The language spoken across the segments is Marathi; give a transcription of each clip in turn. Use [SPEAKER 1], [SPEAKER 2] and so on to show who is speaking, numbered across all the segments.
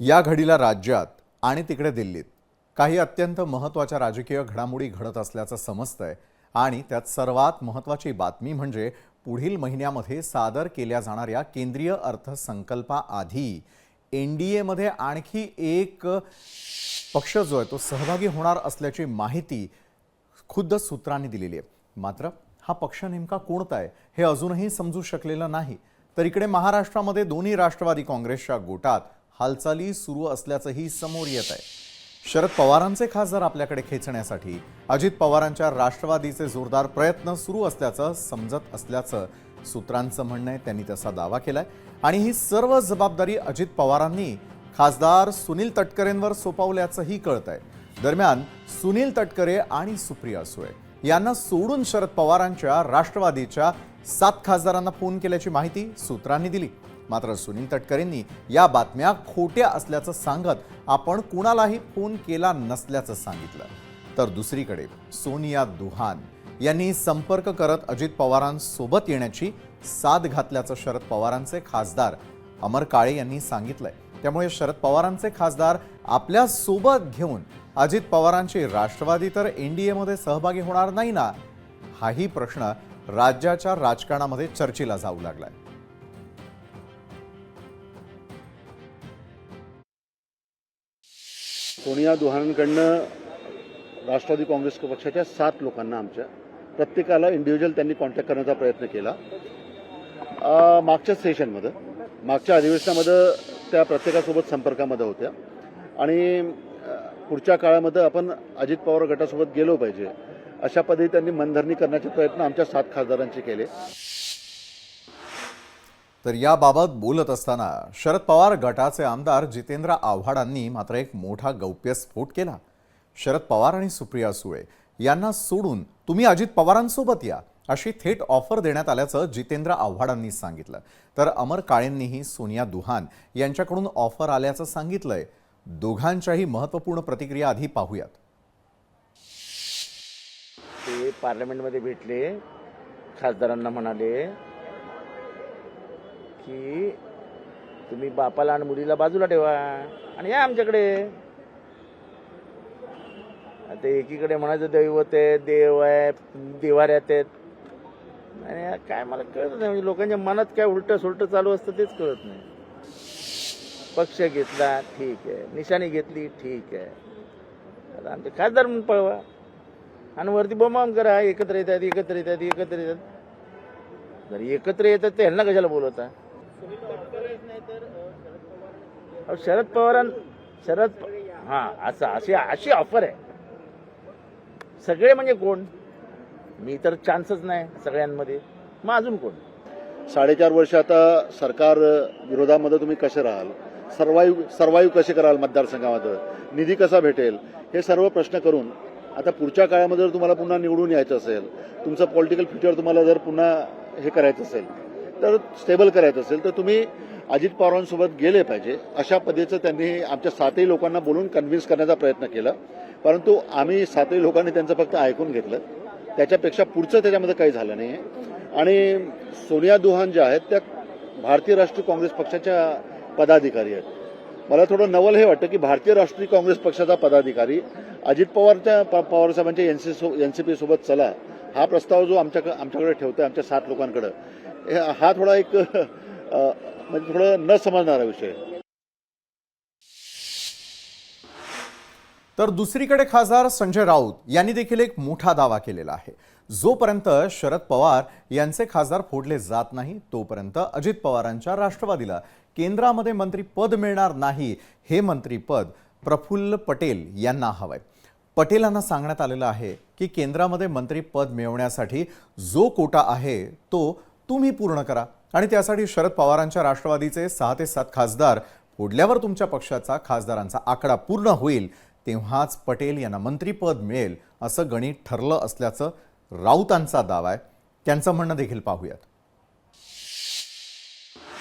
[SPEAKER 1] या घडीला राज्यात आणि तिकडे दिल्लीत काही अत्यंत महत्त्वाच्या राजकीय घडामोडी घडत असल्याचं समजतंय आणि त्यात सर्वात महत्त्वाची बातमी म्हणजे पुढील महिन्यामध्ये सादर केल्या जाणाऱ्या केंद्रीय अर्थसंकल्पाआधी एन डी एमध्ये आणखी एक पक्ष जो आहे तो सहभागी होणार असल्याची माहिती खुद्द सूत्रांनी दिलेली आहे. मात्र हा पक्ष नेमका कोणता आहे हे अजूनही समजू शकलेलं नाही. तर इकडे महाराष्ट्रामध्ये दोन्ही राष्ट्रवादी काँग्रेसच्या गोटात हालचाली सुरू असल्याचंही समोर येत आहे. शरद पवारांचे खासदार आपल्याकडे खेचण्यासाठी अजित पवारांच्या राष्ट्रवादीचे जोरदार प्रयत्न सुरू असल्याचं समजत असल्याचं सूत्रांचं म्हणणं आहे. त्यांनी तसा दावा केलाय. आणि ही सर्व जबाबदारी अजित पवारांनी खासदार सुनील तटकरेंवर सोपवल्याचंही कळत आहे. दरम्यान सुनील तटकरे आणि सुप्रिया सुळे यांना सोडून शरद पवारांच्या राष्ट्रवादीच्या सात खासदारांना फोन केल्याची माहिती सूत्रांनी दिली. मात्र सुनील तटकरेंनी या बातम्या खोट्या असल्याचं सांगत आपण कुणालाही फोन केला नसल्याचं सांगितलं. तर दुसरीकडे सोनिया दुहान यांनी संपर्क करत अजित पवारांसोबत येण्याची साथ घातल्याचं शरद पवारांचे खासदार अमर काळे यांनी सांगितलंय. त्यामुळे शरद पवारांचे खासदार आपल्यासोबत घेऊन अजित पवारांची राष्ट्रवादी तर एनडीएमध्ये सहभागी होणार नाही ना? हाही प्रश्न राज्याच्या राजकारणामध्ये चर्चेला जाऊ लागलाय.
[SPEAKER 2] सोनिया दुहानकडनं राष्ट्रवादी काँग्रेस पक्षाच्या सात लोकांना आमच्या प्रत्येकाला इंडिव्हिज्युअल त्यांनी कॉन्टॅक्ट करण्याचा प्रयत्न केला. मागच्या सेशनमध्ये मागच्या अधिवेशनामध्ये त्या प्रत्येकासोबत संपर्कामध्ये होत्या. आणि पुढच्या काळामध्ये आपण अजित पवार गटासोबत गेलो पाहिजे अशा पद्धती त्यांनी मनधरणी करण्याचे प्रयत्न आमच्या सात खासदारांचे केले.
[SPEAKER 1] तर याबाबत बोलत असताना शरद पवार गटाचे आमदार जितेंद्र आव्हाडांनी मात्र एक मोठा गौप्यस्फोट केला. शरद पवार आणि सुप्रिया सुळे यांना सोडून तुम्ही अजित पवारांसोबत या अशी थेट ऑफर देण्यात आल्याचं जितेंद्र आव्हाडांनी सांगितलं. तर अमर काळेंनीही सोनिया दुहान यांच्याकडून ऑफर आल्याचं सांगितलंय. दोघांच्याही महत्त्वपूर्ण प्रतिक्रिया आधी पाहूयात.
[SPEAKER 3] ते पार्लमेंटमध्ये भेटले खासदारांना म्हणाले की तुम्ही बापाला आणि मुलीला बाजूला ठेवा. आणि या आमच्याकडे. आता एकीकडे म्हणायचं दैवत आहे देव आहे देवाऱ्यात आहेत. आणि काय मला कळत नाही म्हणजे लोकांच्या मनात काय उलटं सुलटं चालू असतं तेच कळत नाही. पक्ष घेतला ठीक आहे. निशाणी घेतली ठीक आहे. आता आमचे खासदार म्हणून पळवा. आणि वरती बोमाम करा एकत्र येतात एकत्र येतात एकत्र येतात. जर एकत्र येतात तर ह्यांना कशाला बोलवता? अहो, शरद पवारां शरद हा असं अशी अशी ऑफर आहे. सगळे म्हणजे कोण? मी तर चान्सच नाही सगळ्यांमध्ये. मग अजून कोण?
[SPEAKER 2] साडेचार वर्ष आता सरकार विरोधामध्ये तुम्ही कसे राहाल? सर्वाईव्ह सर्वाईव्ह कसे कराल मतदारसंघामध्ये? निधी कसा भेटेल? हे सर्व प्रश्न करून आता पुढच्या काळामध्ये जर तुम्हाला पुन्हा निवडून यायचं असेल तुमचं पॉलिटिकल फ्युचर तुम्हाला जर पुन्हा हे करायचं असेल तर स्टेबल करायचं असेल तर तुम्ही अजित पवारांसोबत गेले पाहिजे. अशा पद्धतीचं त्यांनी आमच्या सातही लोकांना बोलून कन्व्हिन्स करण्याचा प्रयत्न केला. परंतु आम्ही सातही लोकांनी त्यांचं फक्त ऐकून घेतलं. त्याच्यापेक्षा पुढचं त्याच्यामध्ये काही झालं नाही आणि सोनिया दुहान ज्या आहेत त्या भारतीय राष्ट्रीय काँग्रेस पक्षाच्या पदाधिकारी आहेत. मला थोडं नवल हे वाटतं की भारतीय राष्ट्रीय काँग्रेस पक्षाचा पदाधिकारी अजित पवारच्या प- पवारसाहेबांच्या एन सी सो एन सी पीसोबत चला. हा प्रस्ताव जो आमच्या आमच्याकडे ठेवतोय आमच्या सात लोकांकडं हा थोडा एक म्हणजे थोडं न समजणारा विषय.
[SPEAKER 1] तर दुसरीकडे खासदार संजय राऊत यांनी देखील एक मोठा दावा केलेला आहे. जोपर्यंत शरद पवार यांचे खासदार फोडले जात नाही तोपर्यंत अजित पवारांच्या राष्ट्रवादीला केंद्रामध्ये मंत्रीपद मिळणार नाही हे मंत्रीपद प्रफुल्ल पटेल यांना हवंय. पटेलांना सांगण्यात आलेलं आहे की केंद्रामध्ये मंत्रीपद मिळवण्यासाठी जो कोटा आहे तो तुम्ही पूर्ण करा. आणि त्यासाठी शरद पवारांच्या राष्ट्रवादीचे सहा ते सात खासदार फोडल्यावर तुमच्या पक्षाचा खासदारांचा आकडा पूर्ण होईल तेव्हाच पटेल यांना मंत्रीपद मिळेल असं गणित ठरलं असल्याचं राऊतांचा दावा आहे. त्यांचं म्हणणं देखील पाहूयात.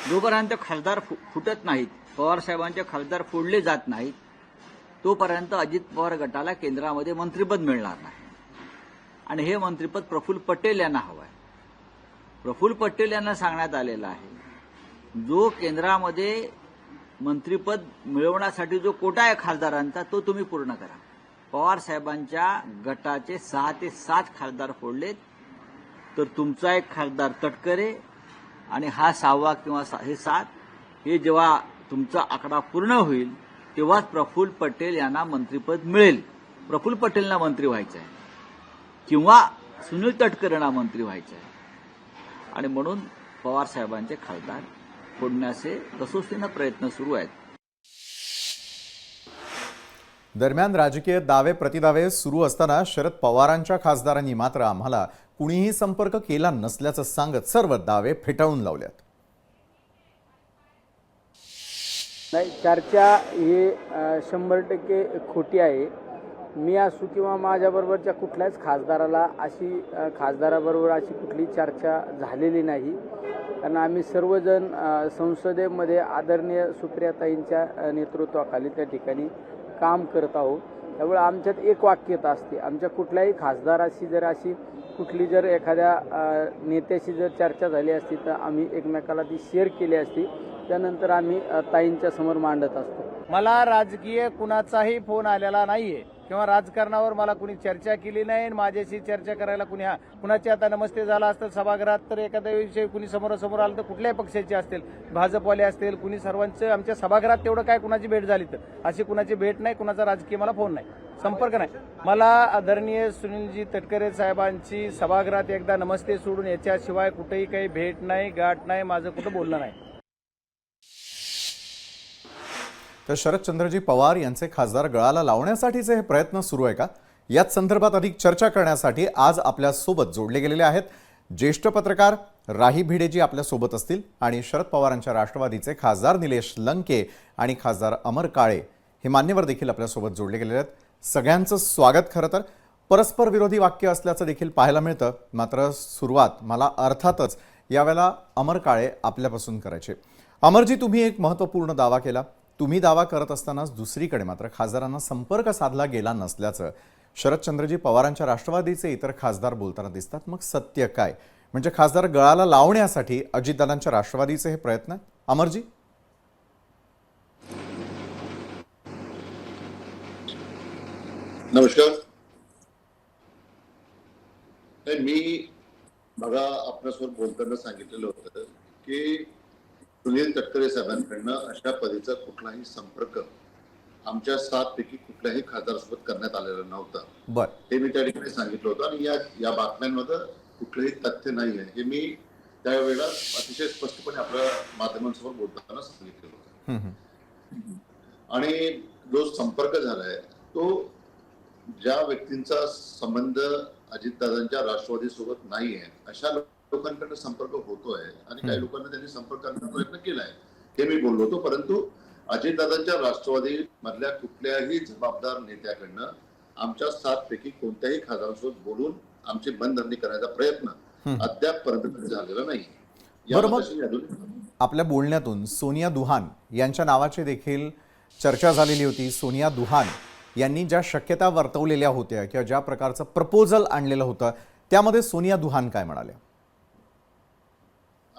[SPEAKER 4] जोपर्यंत खासदार फुटत नाहीत पवार साहेबांचे खासदार फोडले जात नाहीत तोपर्यंत अजित पवार गटाला केंद्रामध्ये मंत्रिपद मिळणार नाही. आणि हे मंत्रिपद प्रफुल्ल पटेल यांना हवं आहे प्रफुल्ल पटेल यांना सांगण्यात आलेलं आहे जो केंद्रामध्ये मंत्रिपद मिळवण्यासाठी जो कोटा आहे खासदारांचा तो तुम्ही पूर्ण करा. पवार साहेबांच्या गटाचे सहा ते सात खासदार फोडलेत तर तुमचा एक खासदार तटकरे आणि हा सहावा किंवा सा- हे सात हे जेव्हा तुमचा आकडा पूर्ण होईल तेव्हाच प्रफुल्ल पटेल यांना मंत्रिपद मिळेल. प्रफुल्ल पटेलना मंत्री व्हायचं आहे किंवा सुनील तटकरेंना मंत्री व्हायचं आहे आणि म्हणून पवार साहेबांचे खासदार फोडण्याचे कसोशीनं प्रयत्न सुरू आहेत.
[SPEAKER 1] दरम्यान राजकीय दावे प्रतिदावे सुरू असताना शरद पवारांच्या खासदारांनी मात्र आम्हाला कुणीही संपर्क केला नसल्याचं सांगत सर्व दावे फेटाळून लावल्यात
[SPEAKER 5] नाही चर्चा ही शंभर टक्के खोटी आहे. मी असू किंवा माझ्याबरोबरच्या कुठल्याच खासदाराला अशी खासदाराबरोबर अशी कुठली चर्चा झालेली नाही. कारण आम्ही सर्वजण संसदेमध्ये आदरणीय सुप्रियाताईंच्या नेतृत्वाखाली त्या ठिकाणी काम करत आहोत. त्यामुळे आमच्यात एक वाक्यता असते आमच्या कुठल्याही खासदाराशी जर अशी कुठली जर एखाद्या नेत्याशी जर चर्चा झाली असती तर आम्ही एकमेकाला ती शेअर केली असती. त्यानंतर आम्ही ताईंच्या समोर मांडत असतो.
[SPEAKER 6] मला राजकीय कुणाचाही फोन आलेला नाहीये किंवा राजकारणावर मला कुणी चर्चा केली नाही आणि माझ्याशी चर्चा करायला कुणी हा कुणाची आता नमस्ते झाला असतं सभागृहात तर एखाद्या विषयी कुणी समोरासमोर आलं तर कुठल्याही पक्षाचे असतील भाजपवाले असतील कुणी सर्वांचं आमच्या सभागृहात तेवढं काय कुणाची भेट झाली तर. अशी कुणाची भेट नाही कुणाचा राजकीय मला फोन नाही. संपर्क नाही. मला आदरणीय सुनीलजी तटकरे साहेबांची सभागृहात एकदा नमस्ते सोडून याच्याशिवाय कुठेही काही भेट नाही गाठ नाही माझं कुठं बोलणं नाही.
[SPEAKER 1] तर शरदचंद्रजी पवार यांचे खासदार गळाला लावण्यासाठीचे हे प्रयत्न सुरू आहे का? याच संदर्भात अधिक चर्चा करण्यासाठी आज आपल्यासोबत जोडले गेलेले आहेत ज्येष्ठ पत्रकार राही भिडेजी आपल्यासोबत असतील आणि शरद पवारांच्या राष्ट्रवादीचे खासदार निलेश लंके आणि खासदार अमर काळे हे मान्यवर देखील आपल्यासोबत जोडले गेलेले आहेत. सगळ्यांचं स्वागत खरं तर. परस्पर विरोधी वाक्य असल्याचं देखील पाहायला मिळतं. मात्र सुरुवात मला अर्थातच यावेळेला अमर काळे आपल्यापासून करायचे. अमरजी तुम्ही एक महत्त्वपूर्ण दावा केला. तुम्ही दावा करत असतानाच दुसरीकडे मात्र खासदारांना संपर्क साधला गेला नसल्याचं शरदचंद्रजी पवारांच्या राष्ट्रवादीचे इतर खासदार बोलताना दिसतात. मग सत्य काय? म्हणजे खासदार गळाला लावण्यासाठी अजितदादांच्या राष्ट्रवादीचे हे प्रयत्न अमरजी?
[SPEAKER 7] नमस्कार. मी बघा आपल्यासोबत बोलताना सांगितलेलं होतं की सुनील तटकरे साहेबांकडनं अशा पद्धतीचा कुठलाही संपर्क आमच्या सात पैकी कुठल्याही खासदारासोबत करण्यात आलेला नव्हता.
[SPEAKER 1] बरं.
[SPEAKER 7] हे मी त्या ठिकाणी सांगितलं होतं आणि या या बातम्यांमध्ये कुठलंही तथ्य नाही आहे हे मी त्यावेळेला अतिशय स्पष्टपणे आपल्या माध्यमांसमोर बोलताना सांगितलेलं होतं. आणि जो संपर्क झालाय तो ज्या व्यक्तींचा संबंध अजितदादांच्या राष्ट्रवादी सोबत नाही आहे अशा लोकांकडनं संपर्क होतोय आणि काही लोकांना त्यांनी संपर्क करण्याचा प्रयत्न केलाय. हे मी बोललो होतो परंतु अजितदादांच्या राष्ट्रवादी मधल्या कुठल्याही जबाबदार नेत्याकडनं आमच्या सात पैकी कोणत्याही खासदारांसोबत बोलून आमची मनधरणी करण्याचा प्रयत्न
[SPEAKER 1] हम्म.
[SPEAKER 7] अद्यापपर्यंत कधी झालेला नाही.
[SPEAKER 1] आपल्या बोलण्यातून सोनिया दुहान यांच्या नावाची देखील चर्चा झालेली होती. सोनिया दुहान यांनी ज्या शक्यता वर्तवलेल्या होत्या किंवा ज्या प्रकारचं प्रपोजल आणलेलं होतं त्यामध्ये सोनिया दुहान काय म्हणाल्या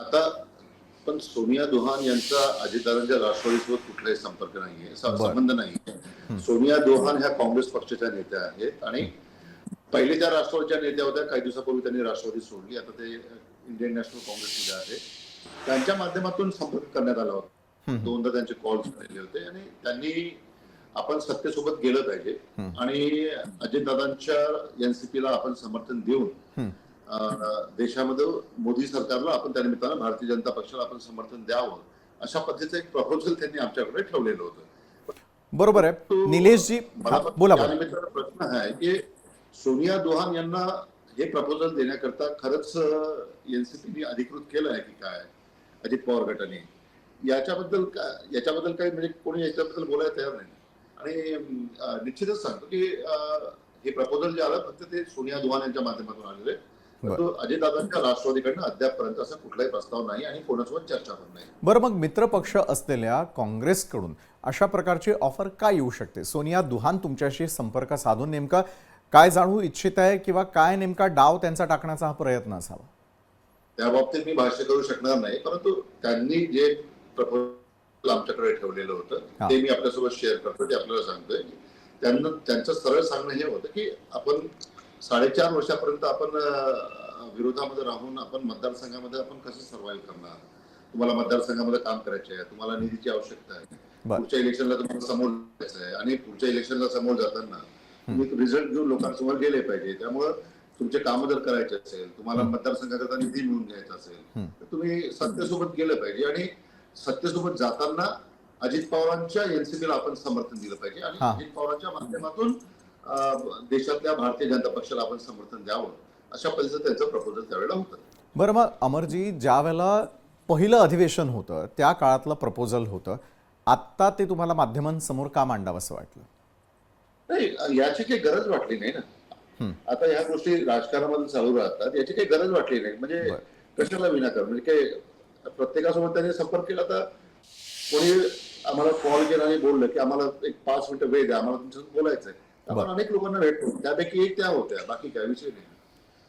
[SPEAKER 7] आता पण सोनिया दुहान यांचा अजितदादांच्या राष्ट्रवादीसोबत कुठलाही संपर्क नाहीये. संबंध नाही सोनिया दुहान ह्या काँग्रेस पक्षाच्या नेत्या आहेत आणि पहिले त्या राष्ट्रवादीच्या नेत्या होत्या काही दिवसापूर्वी त्यांनी राष्ट्रवादी सोडली. आता ते इंडियन नॅशनल काँग्रेसमध्ये आहे त्यांच्या माध्यमातून संपर्क करण्यात आला होता. दोनदा त्यांचे कॉल झालेले होते आणि त्यांनी आपण सत्तेसोबत गेलं पाहिजे आणि अजितदादांच्या एनसीपीला आपण समर्थन देऊन देशामध्ये मोदी सरकारला आपण त्या निमित्तानं भारतीय जनता पक्षाला आपण समर्थन द्यावं अशा पद्धतीचं एक प्रपोजल त्यांनी आमच्याकडे ठेवलेलं होतं.
[SPEAKER 1] बरोबर आहे. निलेशजी बोला
[SPEAKER 7] प्रश्न आहे की सोनिया दुहान यांना हे प्रपोजल देण्याकरता खरंच एनसीपीने अधिकृत केलं आहे की काय? अजित पवार गटाने. याच्याबद्दल का- याच्याबद्दल काही म्हणजे कोणी याच्याबद्दल बोलायला तयार नाही. आणि निश्चितच सांगतो की हे प्रपोजल जे आलं फक्त ते सोनिया दुहान यांच्या माध्यमातून आलेले. परंतु अजितदादांच्या राष्ट्रवादीकडनं अद्यापपर्यंत असा कुठलाही प्रस्ताव नाही आणि कोणासोबत चर्चा पण नाही.
[SPEAKER 1] बरं मग मित्रपक्ष असलेल्या काँग्रेसकडून अशा प्रकारची ऑफर काय येऊ शकते? सोनिया दुहान तुमच्याशी संपर्क साधून नेमका काय जाणू इच्छित आहे किंवा काय नेमका डाव त्यांचा टाकण्याचा हा प्रयत्न असावा?
[SPEAKER 7] त्या बाबतीत मी भाष्य करू शकणार नाही परंतु त्यांनी जे प्रपोजल आमच्याकडे ठेवलेलं होतं. ते मी आपल्यासोबत शेअर करतो ते आपल्याला सांगतोय. त्यांना त्यांचं सरळ सांगणं हे होतं की आपण साडेचार वर्षापर्यंत आपण विरोधामध्ये राहून आपण मतदारसंघामध्ये आपण कसं सर्व्हाइव्ह करणार? तुम्हाला मतदारसंघामध्ये काम करायचे आहे तुम्हाला निधीची आवश्यकता आहे. पुढच्या इलेक्शनला तुम्हाला समोर जायचं आहे आणि पुढच्या इलेक्शनला समोर जाताना तुम्ही रिझल्ट घेऊन लोकांसमोर गेले पाहिजे. त्यामुळं तुमचे कामं जर करायचे असेल तुम्हाला मतदारसंघाकरता निधी मिळवून घ्यायचा असेल तर तुम्ही सत्तेसोबत गेलं पाहिजे आणि सत्तेसोबत जाताना अजित पवारांच्या एनसीपीला आपण समर्थन दिलं पाहिजे आणि. अजित पवारांच्या माध्यमातून देशातल्या भारतीय जनता पक्षाला आपण समर्थन द्यावं अशा पद्धतीचं त्यांचं प्रपोजल त्यावेळेला होतं.
[SPEAKER 1] बरं मग अमरजी ज्या वेळेला पहिलं अधिवेशन होतं त्या काळातलं प्रपोजल होतं आत्ता ते तुम्हाला माध्यमांसमोर का मांडावं असं वाटलं?
[SPEAKER 7] नाही याची काही गरज वाटली नाही ना. आता ह्या गोष्टी राजकारणामध्ये चालू राहतात याची काही गरज वाटली नाही. म्हणजे. कशाला विनाकारण म्हणजे काही प्रत्येकासोबत त्यांनी संपर्क केला तर कोणी आम्हाला कॉल केला आणि बोललं की आम्हाला एक पाच मिनिटं वेळ द्या आम्हाला तुमच्यासोबत बोलायचंय. आपण. अनेक लोकांना भेटतो. त्यापैकी एक त्या होत्या. बाकी काय विषय नाही.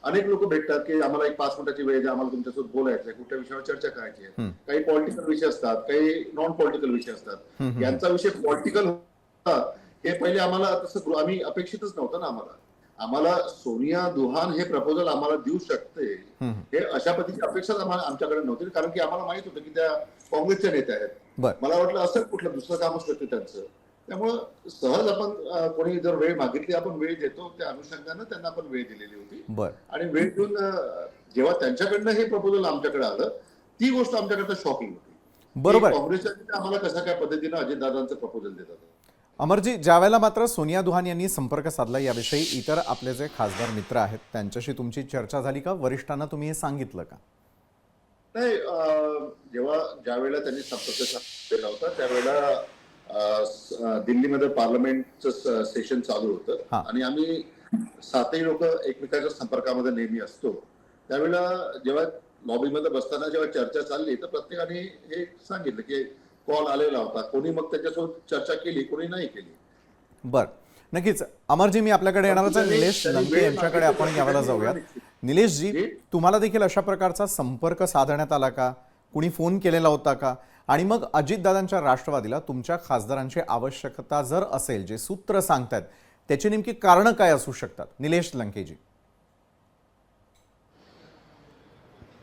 [SPEAKER 7] अनेक लोक भेटतात की आम्हाला एक पाच मिनिटाची वेळ द्या आम्हाला तुमच्यासोबत बोलायचं आहे कुठल्या विषयावर चर्चा करायची आहे. काही पॉलिटिकल विषय असतात काही नॉन पॉलिटिकल विषय असतात. यांचा विषय पॉलिटिकल होता. हे पहिले आम्हाला तसं आम्ही अपेक्षितच नव्हतं ना आम्हाला. आम्हाला सोनिया दुहान हे प्रपोजल आम्हाला देऊ शकते. हे अशा पद्धतीची अपेक्षाच आम्हाला आमच्याकडे नव्हती. कारण की आम्हाला माहीत होतं की त्या काँग्रेसच्या नेत्या आहेत. मला वाटलं असं कुठलं दुसरं काम असतं त्यांचं. त्यामुळं सहज आपण कोणी जर वेळ मागितली आपण वेळ देतो त्या अनुषंगानं त्यांना आपण वेळ दिलेली होती.
[SPEAKER 1] बरं.
[SPEAKER 7] आणि वेळ देऊन जेव्हा त्यांच्याकडनं हे प्रपोजल आमच्याकडे आलं ती गोष्ट आमच्याकडे शॉकिंग होती.
[SPEAKER 1] बरोबर.
[SPEAKER 7] काँग्रेसच्या आम्हाला कशा काय पद्धतीनं अजितदादांचं प्रपोजल देतात.
[SPEAKER 1] अमरजी ज्यावेळेला मात्र सोनिया दुहान यांनी संपर्क साधला याविषयी इतर आपले जे खासदार मित्र आहेत त्यांच्याशी तुमची चर्चा झाली का? वरिष्ठांना तुम्ही हे सांगितलं का?
[SPEAKER 7] नाही जेव्हा ज्या वेळेला त्यांनी संपर्क साधलेला होता त्यावेळेला दिल्लीमध्ये पार्लमेंटचं सेशन चालू. होतं. आणि आम्ही सातही लोक एकमेकांच्या संपर्कामध्ये नेहमी असतो. त्यावेळेला जेव्हा लॉबीमध्ये बसताना जेव्हा चर्चा चालली तर प्रत्येकाने हे सांगितलं की कॉल आलेला होता. कोणी मग त्याच्यासोबत चर्चा केली कोणी नाही केली.
[SPEAKER 1] बर. नक्कीच. अमरजी मी आपल्याकडे येणारच आहे निलेश लंके यांच्याकडे आपण यावेळेला जाऊयात.
[SPEAKER 7] त्यांनी
[SPEAKER 1] निलेशजी? तुम्हाला देखील अशा प्रकारचा संपर्क साधण्यात आला का? कुणी फोन केलेला होता का? आणि मग अजितदादांच्या राष्ट्रवादीला तुमच्या खासदारांची आवश्यकता जर असेल जे सूत्र सांगतात त्याची नेमकी कारणं काय असू शकतात? निलेश लंकेजी.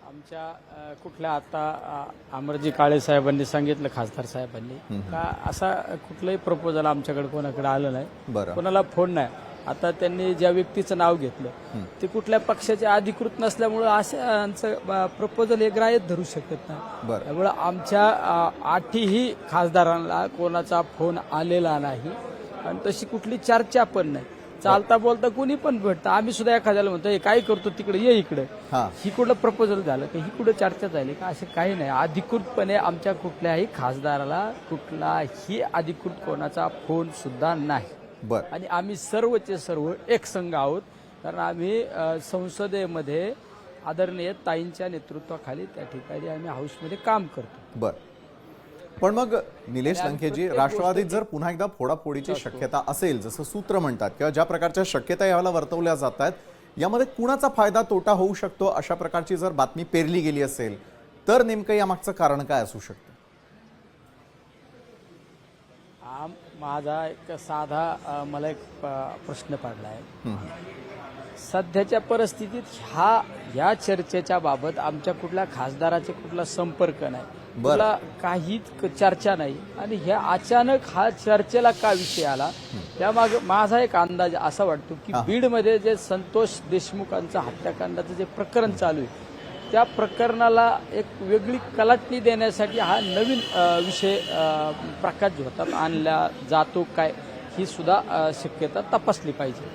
[SPEAKER 5] आमच्या कुठल्या आता अमरजी काळे साहेबांनी सांगितलं खासदार साहेबांनी का असा कुठलंही प्रपोजल आमच्याकडे कोणाकडे आलं नाही.
[SPEAKER 1] बरं.
[SPEAKER 5] कोणाला फोन नाही. आता त्यांनी ज्या व्यक्तीचं नाव घेतलं ते कुठल्या पक्षाचे अधिकृत नसल्यामुळं अशांचं प्रपोजल हे ग्राह्य धरू शकत नाही.
[SPEAKER 1] बरं.
[SPEAKER 5] त्यामुळं आमच्या आठही खासदारांना कोणाचा फोन आलेला नाही. आणि तशी कुठली चर्चा पण नाही. चालता बोलता कोणी पण भेटतं. आम्ही सुद्धा एखाद्याला म्हणतो "हे काय करतो? तिकडे ये इकडे.
[SPEAKER 1] हां.
[SPEAKER 5] ही कुठलं प्रपोजल झालं का? ही कुठं चर्चा झाली का? असं काही नाही. अधिकृतपणे आमच्या कुठल्याही खासदाराला कुठलाही अधिकृत कोणाचा फोन सुद्धा नाही.
[SPEAKER 1] बरं.
[SPEAKER 5] आणि आम्ही सर्वचे सर्व एक संघ आहोत. कारण आम्ही संसदेमध्ये आदरणीय ताईंच्या नेतृत्वाखाली त्या ठिकाणी आम्ही हाऊसमध्ये काम करतो.
[SPEAKER 1] बर. पण मग निलेश लंकेजी राष्ट्रवादीत जर पुन्हा एकदा फोडाफोडीची शक्यता असेल जसं सूत्र म्हणतात किंवा ज्या प्रकारच्या शक्यता यावेळेला वर्तवल्या जात आहेत यामध्ये कुणाचा फायदा तोटा होऊ शकतो अशा प्रकारची जर बातमी पेरली गेली असेल तर नेमकं यामागचं कारण काय असू शकतं?
[SPEAKER 5] माझा एक साधा मला एक प्रश्न पडला आहे सध्याच्या परिस्थितीत ह्या या चर्चेच्या बाबत आमच्या कुठल्या खासदाराचे कुठला संपर्क नाही. कुठला काहीच चर्चा नाही. आणि ह्या अचानक हा चर्चेला का विषय आला? त्यामाग माझा एक अंदाज असा वाटतो की. बीडमध्ये जे संतोष देशमुखांचं हत्याकांडाचं जे प्रकरण चालू आहे त्या प्रकरणाला एक वेगळी कलाटणी देण्यासाठी हा नवीन विषय प्रकाश होतात आणला जातो काय ही सुद्धा शक्यता तपासली पाहिजे.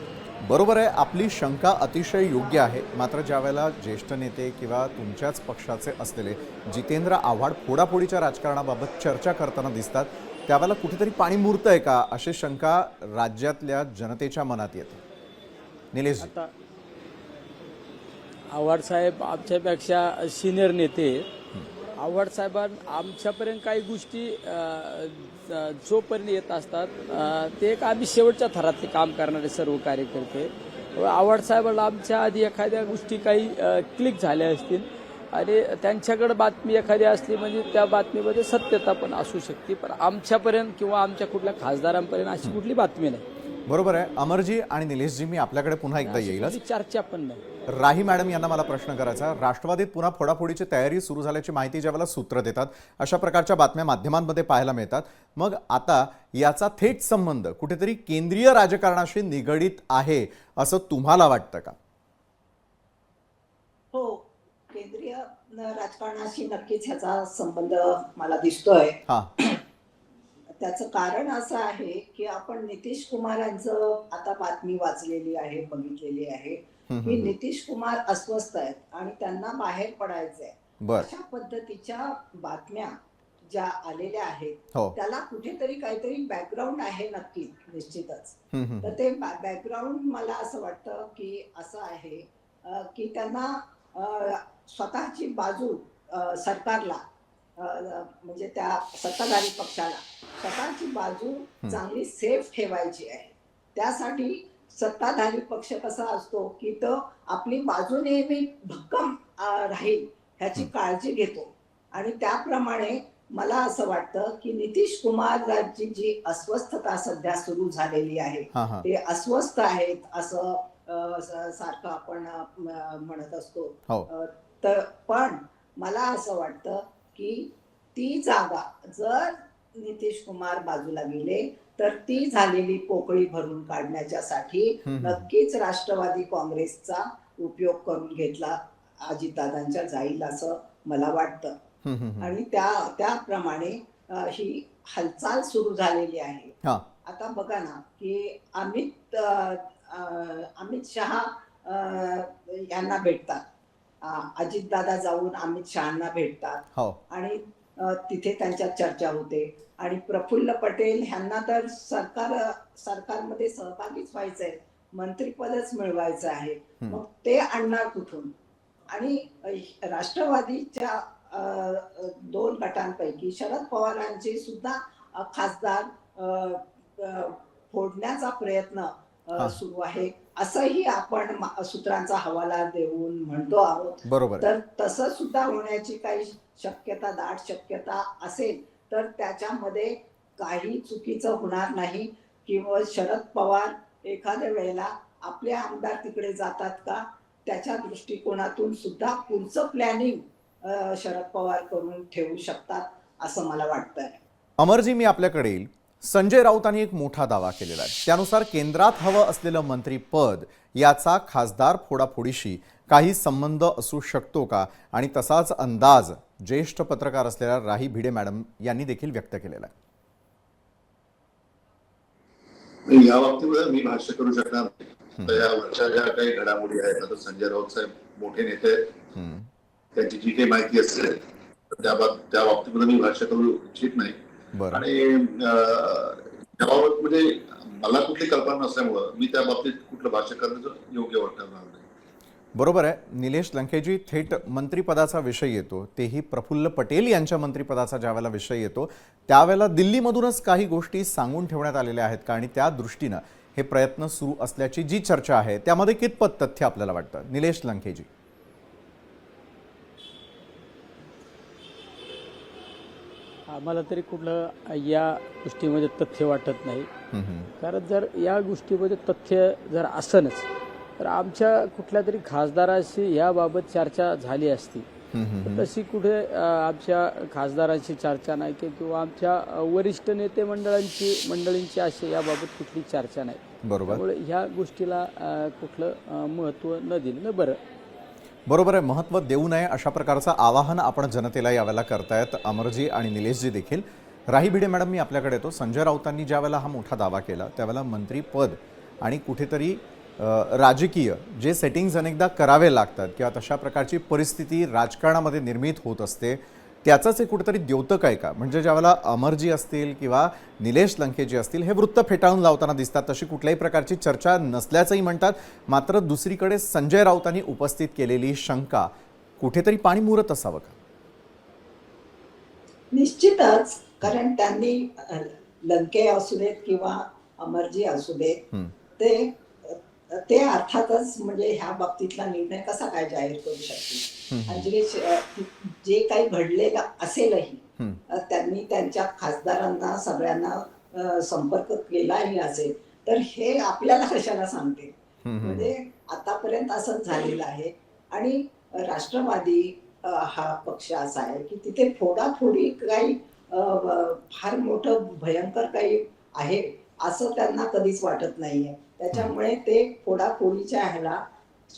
[SPEAKER 1] बरोबर आहे आपली शंका अतिशय योग्य आहे. मात्र ज्यावेळेला ज्येष्ठ नेते किंवा तुमच्याच पक्षाचे असलेले जितेंद्र आव्हाड फोडाफोडीच्या राजकारणाबाबत चर्चा करताना दिसतात त्यावेळेला कुठेतरी पाणी मुरतं आहे का अशी शंका राज्यातल्या जनतेच्या मनात येते? निलेशजी.
[SPEAKER 5] आव्हाडसाहेब आव्हाड साहेब आमच्यापेक्षा सिनियर नेते. आव्हाड साहेबां आमच्यापर्यंत काही गोष्टी जोपर्यंत येत असतात ते एक आम्ही शेवटच्या थरातले काम करणारे सर्व कार्यकर्ते. आव्हाडसाहेबाला आमच्या आधी एखाद्या गोष्टी काही क्लिक झाल्या असतील. आणि त्यांच्याकडे बातमी एखादी असली म्हणजे त्या बातमीमध्ये सत्यता पण असू शकते. पण आमच्यापर्यंत किंवा आमच्या कुठल्या खासदारांपर्यंत अशी कुठली बातमी नाही.
[SPEAKER 1] बरोबर आहे. अमरजी आणि निलेशजी मी आपल्याकडे पुन्हा एकदा येईलच.
[SPEAKER 5] कुठली चर्चा पण नाही.
[SPEAKER 1] राही मॅडम यांना मला प्रश्न करायचा. राष्ट्रवादीत पुन्हा फोडाफोडीची तयारी सुरू झाल्याची माहिती ज्यावेळेला सूत्र देतात अशा प्रकारच्या बातम्या माध्यमांमध्ये पाहायला मिळतात. मग आता याचा थेट संबंध कुठेतरी केंद्रीय राजकारणाशी निगडीत आहे असं तुम्हाला वाटतं का?
[SPEAKER 8] हो केंद्रीय राजकारणाशी नक्कीच ह्याचा संबंध मला दिसतोय.
[SPEAKER 1] हा.
[SPEAKER 8] त्याचं कारण असं आहे की आपण नितीश कुमार यांचं आता बातमी वाचलेली आहे बघितलेली आहे. की. नितीश कुमार अस्वस्थ आहेत आणि त्यांना बाहेर पडायचंय. अशा पद्धतीच्या बातम्या ज्या आलेल्या आहेत
[SPEAKER 1] हो.
[SPEAKER 8] त्याला कुठेतरी काहीतरी बॅकग्राऊंड आहे नक्की निश्चितच. तर ते बॅकग्राऊंड मला असं वाटतं की असं आहे की त्यांना स्वतःची बाजू सरकारला म्हणजे त्या सत्ताधारी पक्षाला. स्वतःची बाजू चांगली सेफ ठेवायची आहे. त्यासाठी सत्ताधारी पक्ष कसा असतो की तो आपली बाजू नेहमी भक्कम राहील ह्याची काळजी घेतो. आणि त्याप्रमाणे मला असं वाटतं की नितीश कुमारची जी अस्वस्थता सध्या सुरू झालेली आहे ते अस्वस्थ आहेत असं सारखं आपण म्हणत असतो.
[SPEAKER 1] हो.
[SPEAKER 8] तर पण मला असं वाटतं की ती जागा जर नितीश कुमार बाजूला गेले तर ती झालेली पोकळी भरून काढण्याच्यासाठी. नक्कीच राष्ट्रवादी काँग्रेसचा उपयोग करून घेतला अजितदादांच्या जाईल असं मला वाटतं. आणि त्या त्याप्रमाणे ही हालचाल सुरू झालेली आहे. आता बघा ना की अमित अमित शहा यांना भेटतात अजितदादा जाऊन अमित शहाना भेटतात.
[SPEAKER 1] हो.
[SPEAKER 8] आणि तिथे त्यांच्यात चर्चा होते. आणि प्रफुल्ल पटेल ह्यांना तर सरकार सरकारमध्ये सहभागीच व्हायचंय. मंत्रीपदच मिळवायचं आहे. मग ते आणणार कुठून? आणि राष्ट्रवादीच्या दोन गटांपैकी शरद पवारांचे सुद्धा खासदार फोडण्याचा प्रयत्न. सुरू आहे. असंही आपण सूत्रांचा हवाला देऊन म्हणतो आहोत.
[SPEAKER 1] बरोबर.
[SPEAKER 8] तर तसं सुद्धा होण्याची काही शक्यता दाट शक्यता असेल तर त्याच्यामध्ये काही चुकीचं होणार नाही. किंवा शरद पवार एखाद्या वेळेला आपले आमदार तिकडे जातात का? त्याच्या दृष्टिकोनातून सुद्धा पुढचं प्लॅनिंग शरद पवार करून ठेवू शकतात असं मला वाटतंय.
[SPEAKER 1] अमरजी मी आपल्याकडे येईल. संजय राऊतांनी एक मोठा दावा केलेला आहे. त्यानुसार केंद्रात हवं असलेलं मंत्रीपद याचा खासदार फोडाफोडीशी काही संबंध असू शकतो का? आणि तसाच अंदाज ज्येष्ठ पत्रकार असलेल्या राही भिडे मॅडम यांनी देखील व्यक्त केलेला आहे.
[SPEAKER 7] या बाबतीमध्ये मी भाष्य करू शकणार या वरच्या ज्या काही घडामोडी आहेत आता संजय राऊत साहेब मोठे नेते. त्यांची जी काही माहिती असेल तर त्या बाब- त्या बाबतीमध्ये मी भाष्य करू इच्छित नाही. आणि म्हणजे मला कुठली कल्पना नसल्यामुळं मी त्या बाबतीत कुठलं भाष्य करण्याचं योग्य वाटणार नाही.
[SPEAKER 1] बरोबर आहे. निलेश लंकेजी थेट मंत्रिपदाचा विषय येतो. तेही प्रफुल्ल पटेल यांच्या मंत्रिपदाचा ज्यावेळेला विषय येतो त्यावेळेला दिल्लीमधूनच काही गोष्टी सांगून ठेवण्यात आलेल्या आहेत का? आणि त्या दृष्टीनं हे प्रयत्न सुरू असल्याची जी चर्चा आहे त्यामध्ये कितपत तथ्य आपल्याला वाटतं? निलेश लंकेजी.
[SPEAKER 5] आम्हाला तरी कुठलं या गोष्टीमध्ये तथ्य वाटत नाही. कारण जर या गोष्टीमध्ये तथ्य जर असनच तर आमच्या कुठल्या तरी खासदाराशी याबाबत चर्चा झाली असती. तशी कुठे आमच्या खासदारांशी चर्चा नाही की किंवा आमच्या वरिष्ठ नेते मंडळांची मंडळींची अशी याबाबत कुठली चर्चा नाही.
[SPEAKER 1] बरोबर.
[SPEAKER 5] ह्या गोष्टीला कुठलं महत्त्व न दिलं. बरं.
[SPEAKER 1] बरोबर आहे महत्त्व देऊ नये अशा प्रकारचं आवाहन आपण जनतेला यावेळेला करतायत. अमरजी आणि निलेशजी देखील. राही भिडे मॅडम मी आपल्याकडे येतो. संजय राऊतांनी ज्यावेळेला हा मोठा दावा केला त्यावेळेला मंत्रीपद आणि कुठेतरी राजकीय जे सेटिंग्ज अनेकदा करावे लागतात किंवा तशा प्रकारची परिस्थिती राजकारणामध्ये निर्मित होत असते त्याचंच एक कुठेतरी द्योतक आहे का? म्हणजे ज्यावेळेला अमरजी असतील किंवा निलेश लंकेजी असतील हे वृत्त फेटाळून लावताना दिसतात. तशी कुठल्याही प्रकारची चर्चा नसल्याचंही म्हणतात. मात्र दुसरीकडे संजय राऊतांनी उपस्थित केलेली शंका कुठेतरी पाणी मुरत असावं का?
[SPEAKER 8] निश्चितच कारण त्यांनी लंके असू देत किंवा अमरजी असू देत. ते ते अर्थातच म्हणजे ह्या बाबतीतला निर्णय कसा काय जाहीर करू शकतील? आणि जे काही घडलेलं असेलही त्यांनी त्यांच्या खासदारांना सगळ्यांना संपर्क केलाही असेल तर हे आपल्याला कशाला सांगते. म्हणजे आतापर्यंत असंच झालेलं आहे. आणि राष्ट्रवादी हा पक्ष असा आहे की तिथे फोडाफोडी काही फार मोठं भयंकर काही आहे असं त्यांना कधीच वाटत नाहीये. त्याच्यामुळे ते फोडाफोडीच्या ह्याला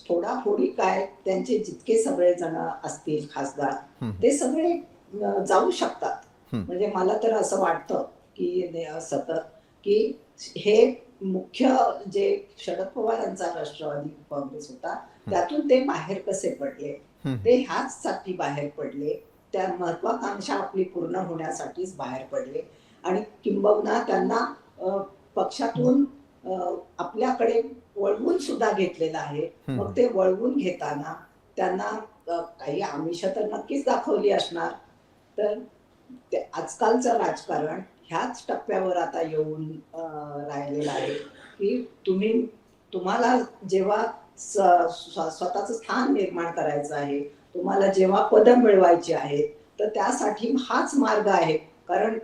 [SPEAKER 8] फोडाफोडी काय त्यांचे जितके सगळे जण असतील खासदार. ते सगळे जाऊ शकतात. म्हणजे मला तर असं वाटतं की सतत की हे मुख्य जे शरद पवारांचा राष्ट्रवादी काँग्रेस होता त्यातून ते बाहेर कसे पडले. ते ह्याच साठी बाहेर पडले त्या महत्वाकांक्षा आपली पूर्ण होण्यासाठीच बाहेर पडले आणि किंबहुना त्यांना पक्षातून आपल्याकडे वळवून सुद्धा घेतलेलं आहे. मग ते वळवून घेताना त्यांना काही आमिष तर नक्कीच दाखवली असणार. तर ते आजकालचं राजकारण ह्याच टप्प्यावर आता येऊन राहिलेलं आहे की तुम्ही तुम्हाला जेव्हा स्वतःचं स्थान निर्माण करायचं आहे तुम्हाला जेव्हा पदं मिळवायची आहेत तर त्यासाठी हाच मार्ग आहे. कारण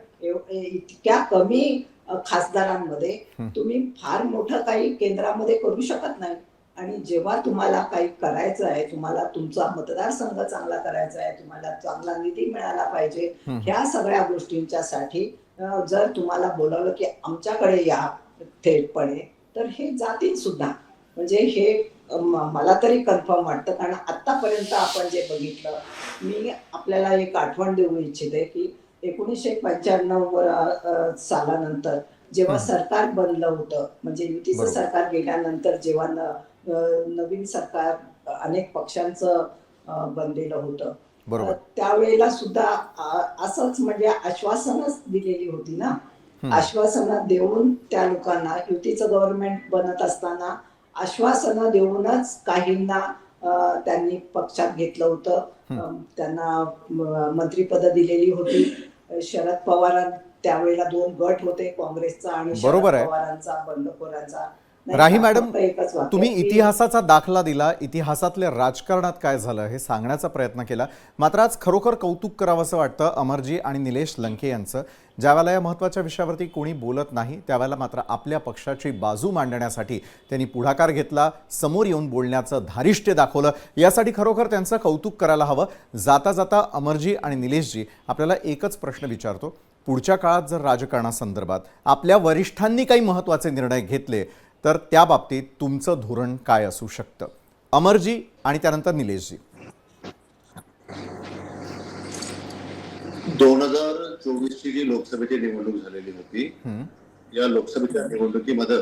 [SPEAKER 8] इतक्या कमी खासदारांमध्ये. तुम्ही फार मोठं काही केंद्रामध्ये करू शकत नाही आणि जेव्हा तुम्हाला काही करायचं आहे तुम्हाला तुमचा मतदारसंघ चांगला करायचा आहे तुम्हाला चांगला निधी मिळाला पाहिजे. ह्या सगळ्या गोष्टींच्यासाठी जर तुम्हाला बोलावलं की आमच्याकडे या थेटपणे तर हे जातील सुद्धा म्हणजे हे मला तरी कन्फर्म वाटतं कारण आतापर्यंत आपण जे बघितलं मी आपल्याला एक आठवण देऊ इच्छिते की एकोणीसशे पंच्याण्णव सालानंतर जेव्हा. सरकार बनलं होतं म्हणजे युतीचं. सरकार गेल्यानंतर जेव्हा नवीन सरकार अनेक पक्षांचं बनलेलं होतं त्यावेळेला सुद्धा असंच म्हणजे आश्वासनच दिलेली होती ना. आश्वासनं देऊन त्या लोकांना युतीचं गव्हर्नमेंट बनत असताना आश्वासनं देऊनच काहींना त्यांनी पक्षात घेतलं होतं त्यांना मंत्रिपद दिलेली होती शरद पवार त्यावेळेला दोन गट होते काँग्रेसचा आणि शरद
[SPEAKER 1] बरोबर.
[SPEAKER 8] पवारांचा बंडखोरांचा
[SPEAKER 1] राही मॅडम, तुम्ही इतिहासाचा दाखला दिला इतिहासातल्या राजकारणात काय झालं हे सांगण्याचा प्रयत्न केला. मात्र आज खरोखर कौतुक करावंसं वाटतं अमरजी आणि निलेश लंके यांचं. ज्यावेळेला या महत्त्वाच्या विषयावरती कोणी बोलत नाही त्यावेळेला मात्र आपल्या पक्षाची बाजू मांडण्यासाठी त्यांनी पुढाकार घेतला समोर येऊन बोलण्याचं धारिष्ट्य दाखवलं. यासाठी खरोखर त्यांचं कौतुक करायला हवं. जाता जाता अमरजी आणि निलेशजी आपल्याला एकच प्रश्न विचारतो. पुढच्या काळात जर राजकारणासंदर्भात आपल्या वरिष्ठांनी काही महत्त्वाचे निर्णय घेतले तर त्या बाबतीत तुमचं धोरण काय असू शकतं? अमरजी आणि त्यानंतर निलेशजी.
[SPEAKER 7] दोन हजार चोवीसची जी लोकसभेची निवडणूक झालेली होती या लोकसभेच्या निवडणुकीमध्ये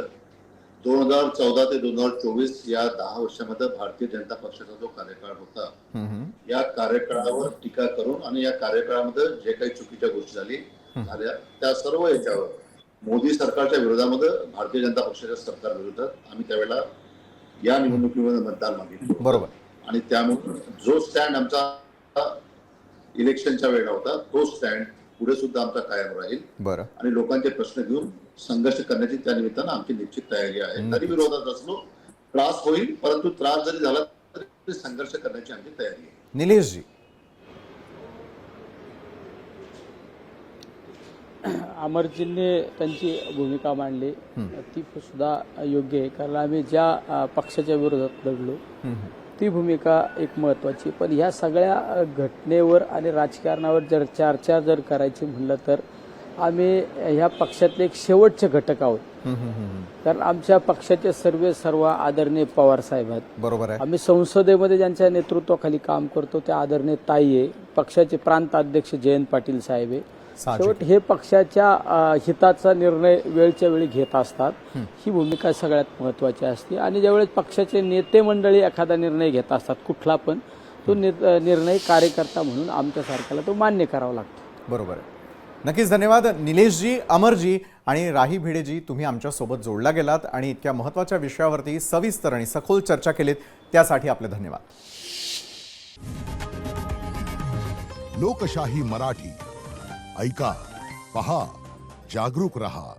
[SPEAKER 7] दोन हजार चौदा ते दोन हजार चोवीस या दहा वर्षामध्ये भारतीय जनता पक्षाचा जो कार्यकाळ होता या कार्यकाळावर टीका करून आणि या कार्यकाळामध्ये जे काही चुकीच्या गोष्टी झाली झाल्या त्या सर्व याच्यावर मोदी सरकारच्या विरोधामध्ये भारतीय जनता पक्षाच्या सरकार विरोधात आम्ही त्यावेळेला या निवडणुकीमध्ये मतदान मागितलं.
[SPEAKER 1] बरोबर.
[SPEAKER 7] आणि त्यामुळे जो स्टँड आमचा इलेक्शनच्या वेळेला होता तो स्टँड पुढे सुद्धा आमचा कायम राहील.
[SPEAKER 1] बरं.
[SPEAKER 7] आणि लोकांचे प्रश्न घेऊन संघर्ष करण्याची त्या निमित्तानं आमची निश्चित तयारी आहे. तरी विरोधात असलो त्रास होईल परंतु त्रास जरी झाला तरी संघर्ष करण्याची आमची तयारी आहे.
[SPEAKER 1] निलेशजी
[SPEAKER 5] अमरजींनी त्यांची भूमिका मांडली. ती सुद्धा योग्य आहे कारण आम्ही ज्या पक्षाच्या विरोधात लढलो. ती भूमिका एक महत्त्वाची पण ह्या सगळ्या घटनेवर आणि राजकारणावर जर चर्चा जर करायची म्हणलं तर आम्ही ह्या पक्षातले एक शेवटचे घटक आहोत. कारण आमच्या पक्षाचे सर्व सर्व आदरणीय पवार साहेब आहेत
[SPEAKER 1] बरोबर आहे
[SPEAKER 5] आम्ही संसदेमध्ये ज्यांच्या नेतृत्वाखाली काम करतो त्या आदरणीय ताई आहे पक्षाचे प्रांत अध्यक्ष जयंत पाटील साहेब आहे. शेवट हे पक्षाच्या हिताचा निर्णय वेळच्या वेळी घेत असतात.
[SPEAKER 1] हं.
[SPEAKER 5] भूमिका सगळ्यात महत्वाची असते. आणि ज्यावेळेस पक्षाचे नेते मंडळी एखादा निर्णय घेत असतात कुठला पण तो निर्णय कार्यकर्ता म्हणून आमच्यासारख्याला तो मान्य करावा लागतो.
[SPEAKER 1] बरोबर आहे. नक्कीच धन्यवाद. निलेशजी अमरजी आणि राही भिडेजी तुम्ही आमच्यासोबत जोडला गेलात आणि इतक्या महत्त्वाच्या विषयावरती सविस्तर आणि सखोल चर्चा केलीत. त्यासाठी आपले धन्यवाद.
[SPEAKER 9] लोकशाही मराठी. ऐका पहा जागरूक रहा.